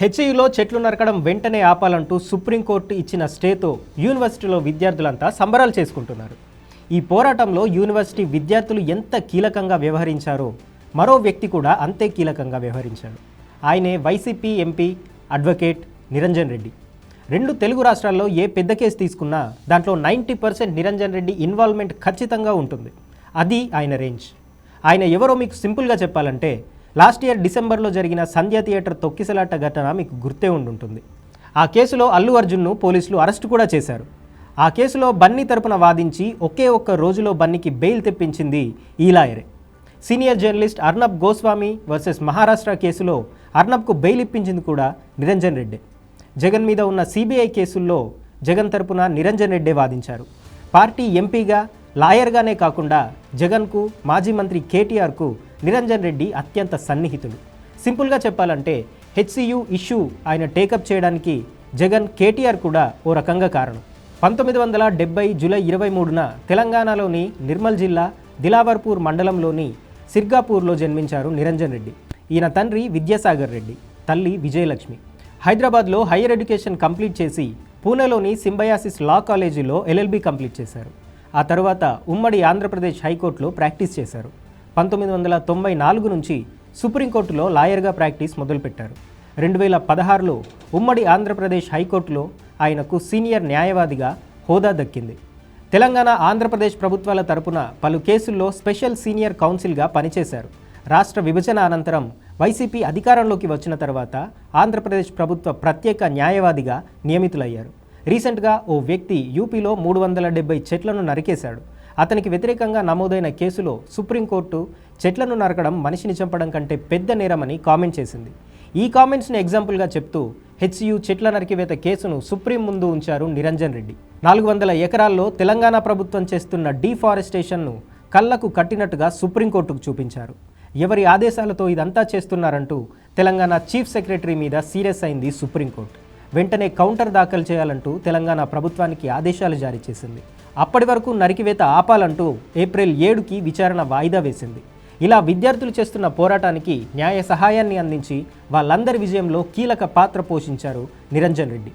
హెచ్ఈలో చెట్లు నరకడం వెంటనే ఆపాలంటూ సుప్రీంకోర్టు ఇచ్చిన స్టేతో యూనివర్సిటీలో విద్యార్థులంతా సంబరాలు చేసుకుంటున్నారు. ఈ పోరాటంలో యూనివర్సిటీ విద్యార్థులు ఎంత కీలకంగా వ్యవహరించారో మరో వ్యక్తి కూడా అంతే కీలకంగా వ్యవహరించాడు. ఆయనే YCP MP advocate Niranjan Reddy. రెండు తెలుగు రాష్ట్రాల్లో ఏ పెద్ద కేసు తీసుకున్నా దాంట్లో ninety percent Niranjan Reddy involvement ఖచ్చితంగా ఉంటుంది. అది ఆయన రేంజ్. ఆయన ఎవరో మీకు సింపుల్గా చెప్పాలంటే లాస్ట్ ఇయర్ డిసెంబర్లో జరిగిన సంధ్య థియేటర్ తొక్కిసలాట ఘటన మీకు గుర్తే ఉండుంటుంది. ఆ కేసులో అల్లు అర్జున్ను పోలీసులు అరెస్ట్ కూడా చేశారు. ఆ కేసులో బన్నీ తరపున వాదించి ఒకే ఒక్క రోజులో బన్నీకి బెయిల్ తెప్పించింది ఈ లాయరే. Senior journalist Arnab Goswami versus Maharashtra కేసులో అర్నబ్కు బెయిల్ ఇప్పించింది కూడా నిరంజన్ రెడ్డి. జగన్ మీద ఉన్న సిబిఐ కేసుల్లో జగన్ తరపున నిరంజన్ రెడ్డే వాదించారు. పార్టీ ఎంపీగా లాయర్గానే కాకుండా జగన్కు మాజీ మంత్రి కేటీఆర్కు నిరంజన్ రెడ్డి అత్యంత సన్నిహితుడు. సింపుల్గా చెప్పాలంటే హెచ్సియు ఇష్యూ ఆయన టేకప్ చేయడానికి జగన్ కేటీఆర్ కూడా ఓ రకంగా కారణం. పంతొమ్మిది వందల డెబ్బై జూలై ఇరవై మూడున తెలంగాణలోని నిర్మల్ జిల్లా దిలావర్పూర్ మండలంలోని సిర్గాపూర్లో జన్మించారు నిరంజన్ రెడ్డి. ఈయన తండ్రి విద్యాసాగర్ రెడ్డి తల్లి విజయలక్ష్మి. హైదరాబాద్లో హైయర్ ఎడ్యుకేషన్ కంప్లీట్ చేసి పూణేలోని సింబయాసిస్ లా కాలేజీలో ఎల్ఎల్బి కంప్లీట్ చేశారు. ఆ తర్వాత ఉమ్మడి ఆంధ్రప్రదేశ్ హైకోర్టులో ప్రాక్టీస్ చేశారు. పంతొమ్మిది వందల తొంభై నాలుగు నుంచి సుప్రీంకోర్టులో లాయర్గా ప్రాక్టీస్ మొదలుపెట్టారు. రెండు వేల పదహారులో ఉమ్మడి ఆంధ్రప్రదేశ్ హైకోర్టులో ఆయనకు సీనియర్ న్యాయవాదిగా హోదా దక్కింది. తెలంగాణ ఆంధ్రప్రదేశ్ ప్రభుత్వాల తరపున పలు కేసుల్లో స్పెషల్ సీనియర్ కౌన్సిల్గా పనిచేశారు. రాష్ట్ర విభజన అనంతరం వైసీపీ అధికారంలోకి వచ్చిన తర్వాత ఆంధ్రప్రదేశ్ ప్రభుత్వ ప్రత్యేక న్యాయవాదిగా నియమితులయ్యారు. రీసెంట్గా ఓ వ్యక్తి యూపీలో మూడు వందల డెబ్బై చెట్లను నరికేశాడు. అతనికి వ్యతిరేకంగా నమోదైన కేసులో సుప్రీంకోర్టు చెట్లను నరకడం మనిషిని చంపడం కంటే పెద్ద నేరమని కామెంట్ చేసింది. ఈ కామెంట్స్ని ఎగ్జాంపుల్గా చెప్తూ హెచ్యు చెట్ల నరికివేత కేసును సుప్రీం ముందు ఉంచారు నిరంజన్ రెడ్డి. నాలుగు వందల ఎకరాల్లో తెలంగాణ ప్రభుత్వం చేస్తున్న డీఫారెస్టేషన్ను కళ్ళకు కట్టినట్టుగా సుప్రీంకోర్టుకు చూపించారు. ఎవరి ఆదేశాలతో ఇదంతా చేస్తున్నారంటూ తెలంగాణ చీఫ్ సెక్రటరీ మీద సీరియస్ అయింది సుప్రీంకోర్టు. వెంటనే కౌంటర్ దాఖలు చేయాలంటూ తెలంగాణ ప్రభుత్వానికి ఆదేశాలు జారీ చేసింది. అప్పటి వరకు నరికివేత ఆపాలంటూ ఏప్రిల్ ఏడుకి విచారణ వాయిదా వేసింది. ఇలా విద్యార్థులు చేస్తున్న పోరాటానికి న్యాయ సహాయాన్ని అందించి వాళ్ళందరి విజయంలో కీలక పాత్ర పోషించారు నిరంజన్ రెడ్డి.